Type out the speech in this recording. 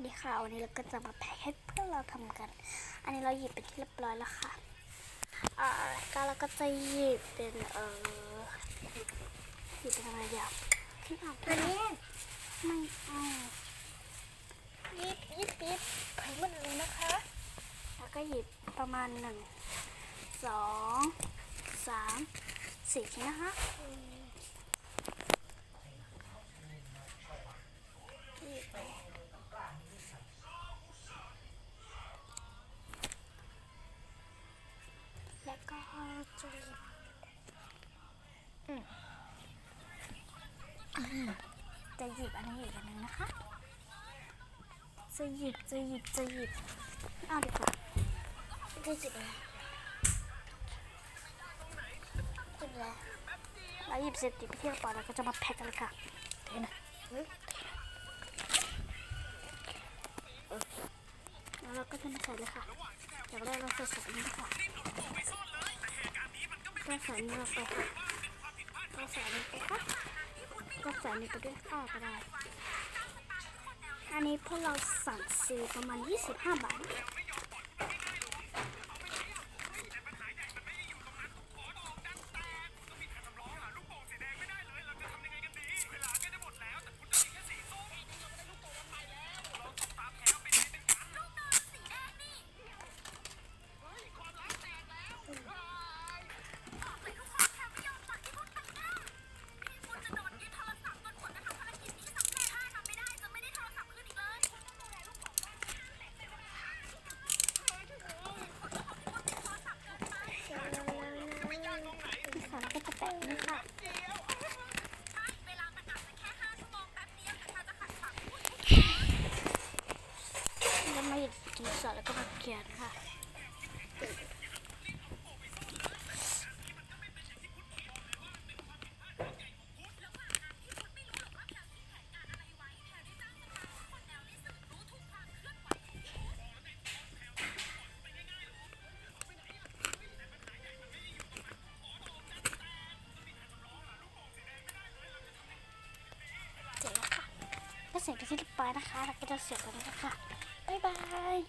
วัสดีค่ะวันนี้เราก็จะมาแพ็คให้เพื่อนเราทำกัน อันนี้เราหยิบเป็นที่เรียบร้อยแล้วค่ะอ่าก็เราก็จะหยิบเป็นเออหยิบเป็นอะไรอย่างที่เอาอันนี้ไม่เอายิบยิบยิบไผ่มันเลยนะคะ แล้วก็หยิบประมาณหนึ่งสองสามสี่ชิ้นนะคะหยิบไปแล้วก็จะหยิบ จะ หยิบอันนี้อีกอันหนึงนะคะ จะหยิบจะหยิบจะหยิบเอาดีกว่าจะจิบอะไรจิบอะไรเราหยิบเสร็จติดไปที่กระเป๋าแล้วก็จะมาแพ็คกันเลยค่ะเทนะแล้วเราก็จะมาใส่เลยค่ะเดี๋ยวแรกเราใส่ใส่นี้ค่ะก็ใส่นี้ลงไปค่ะก็ใส่นี้ไปค่ะ ก็ใส่นี้ไปด้วยข้าก็ได้ อันนี้พวกเราสั่งซื้อประมาณ 25 บาท แล้วก็จะแปะนี่ค่ะแล้วมาหยิบดินสอแล้วก็มาเขียนค่ะ เสร็จไปที่เรียบร้อยนะคะแล้วก็จะเสียบกันแล้วค่ะบ๊ายบาย